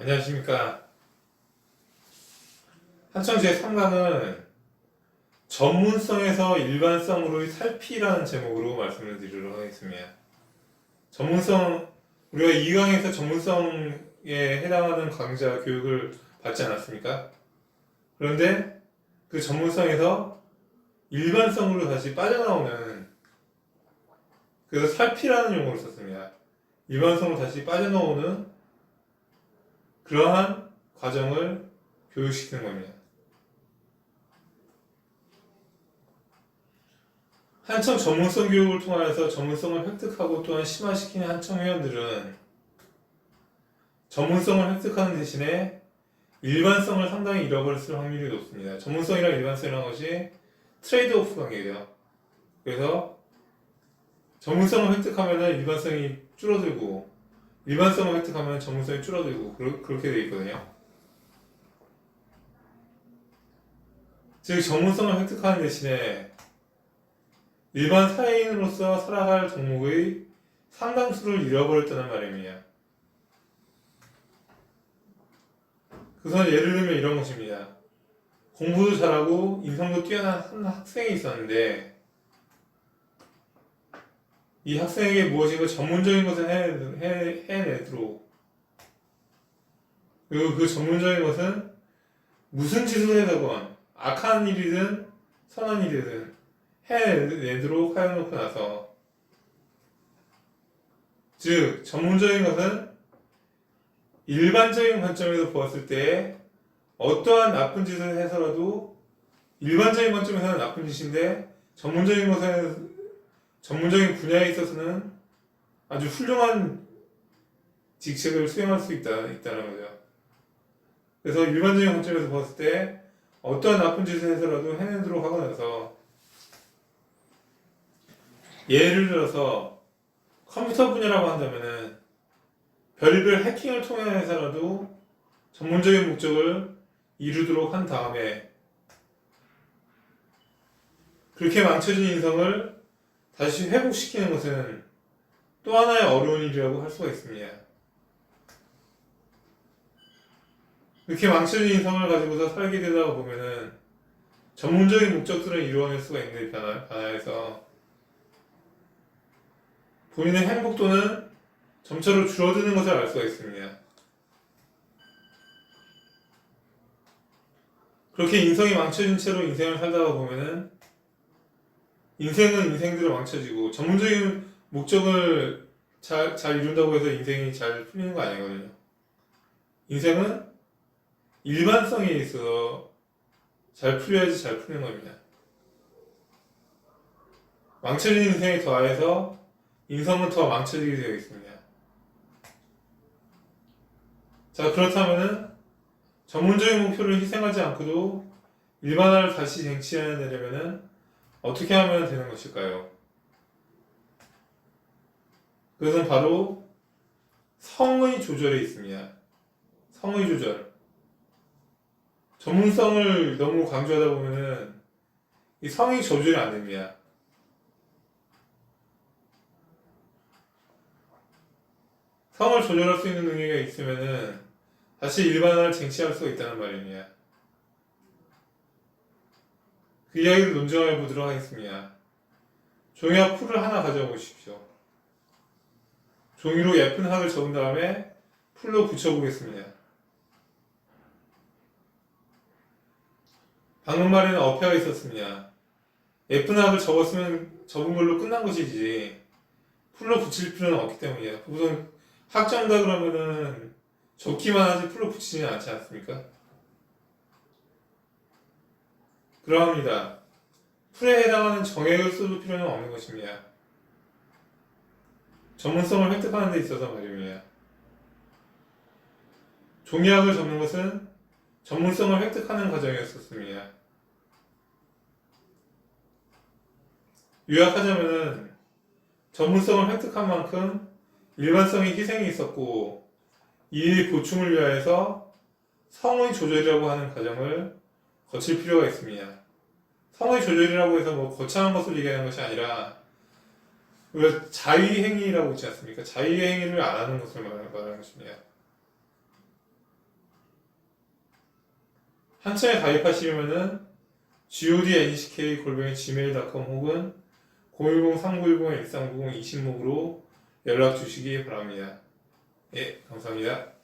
안녕하십니까. 한청 제3강은 전문성에서 일반성으로의 살피라는 제목으로 말씀을 드리도록 하겠습니다. 전문성, 우리가 2강에서 전문성에 해당하는 강좌 교육을 받지 않았습니까? 그런데 그 전문성에서 일반성으로 다시 빠져나오는 그래서 살피라는 용어를 썼습니다. 일반성으로 다시 빠져나오는 그러한 과정을 교육시키는 겁니다. 한청 전문성 교육을 통하여서 전문성을 획득하고 또한 심화시키는 한청 회원들은 전문성을 획득하는 대신에 일반성을 상당히 잃어버릴 확률이 높습니다. 전문성이랑 일반성이라는 것이 트레이드 오프 관계예요. 그래서 전문성을 획득하면 일반성이 줄어들고 일반성을 획득하면 전문성이 줄어들고 그러, 그렇게 돼 있거든요. 즉 전문성을 획득하는 대신에 일반 사회인으로서 살아갈 종목의 상당수를 잃어버렸다는 말입니다. 그래서 예를 들면 이런 것입니다. 공부도 잘하고 인성도 뛰어난 한 학생이 있었는데 이 학생에게 무엇인가 전문적인 것을 해, 해, 해내도록. 그리고 그 전문적인 것은 무슨 짓을 해서건 악한 일이든 선한 일이든 해내도록 하여놓고 나서. 즉 전문적인 것은 일반적인 관점에서 보았을 때 어떠한 나쁜 짓을 해서라도 일반적인 관점에서는 나쁜 짓인데 전문적인 것에는 전문적인 분야에 있어서는 아주 훌륭한 직책을 수행할 수 있다, 있다는 거죠. 그래서 일반적인 관점에서 봤을 때 어떠한 나쁜 짓을 해서라도 해내도록 하고 나서 예를 들어서 컴퓨터 분야라고 한다면은 별의별 해킹을 통해서라도 전문적인 목적을 이루도록 한 다음에 그렇게 망쳐진 인성을 다시 회복시키는 것은 또 하나의 어려운 일이라고 할 수가 있습니다. 이렇게 망쳐진 인성을 가지고서 살게 되다 보면은 전문적인 목적들을 이루어낼 수가 있는 변화, 변화에서 본인의 행복도는 점차로 줄어드는 것을 알 수가 있습니다. 그렇게 인성이 망쳐진 채로 인생을 살다가 보면은 인생은 인생대로 망쳐지고 전문적인 목적을 잘, 잘 이룬다고 해서 인생이 잘 풀리는 거 아니거든요. 인생은 일반성에 있어서 잘 풀려야지 잘 풀리는 겁니다. 망쳐진 인생에 더하여서 인성은 더 망쳐지게 되어 있습니다. 자, 그렇다면은 전문적인 목표를 희생하지 않고도 일반화를 다시 쟁취해내려면은 어떻게 하면 되는 것일까요? 그것은 바로 성의 조절에 있습니다. 성의 조절. 전문성을 너무 강조하다 보면은 이 성의 조절이 안 됩니다. 성을 조절할 수 있는 능력이 있으면은 다시 일반화를 쟁취할 수가 있다는 말입니다. 그 이야기를 논증해 보도록 하겠습니다. 종이와 풀을 하나 가져보십시오. 종이로 예쁜 학을 적은 다음에 풀로 붙여보겠습니다. 방금 말에는 어폐가 있었습니다. 예쁜 학을 적었으면 적은 걸로 끝난 것이지 풀로 붙일 필요는 없기 때문이에요. 우선 학점다 그러면은 적기만 하지 풀로 붙이지는 않지 않습니까? 그러합니다. 풀에 해당하는 정액을 써줄 필요는 없는 것입니다. 전문성을 획득하는 데 있어서 말입니다. 종이학을 접는 것은 전문성을 획득하는 과정이었었습니다. 요약하자면은 전문성을 획득한 만큼 일반성의 희생이 있었고 이 보충을 위하여서 성의 조절이라고 하는 과정을 거칠 필요가 있습니다. 성의 조절이라고 해서 뭐 거창한 것을 얘기하는 것이 아니라 우리가 자위 행위라고 있지 않습니까? 자위 행위를 안 하는 것을 말하는 것입니다. 한참에 가입하시려면은 godnck 골뱅이 gmail.com 혹은 010-3910-1390 20목으로 연락 주시기 바랍니다. 예, 감사합니다.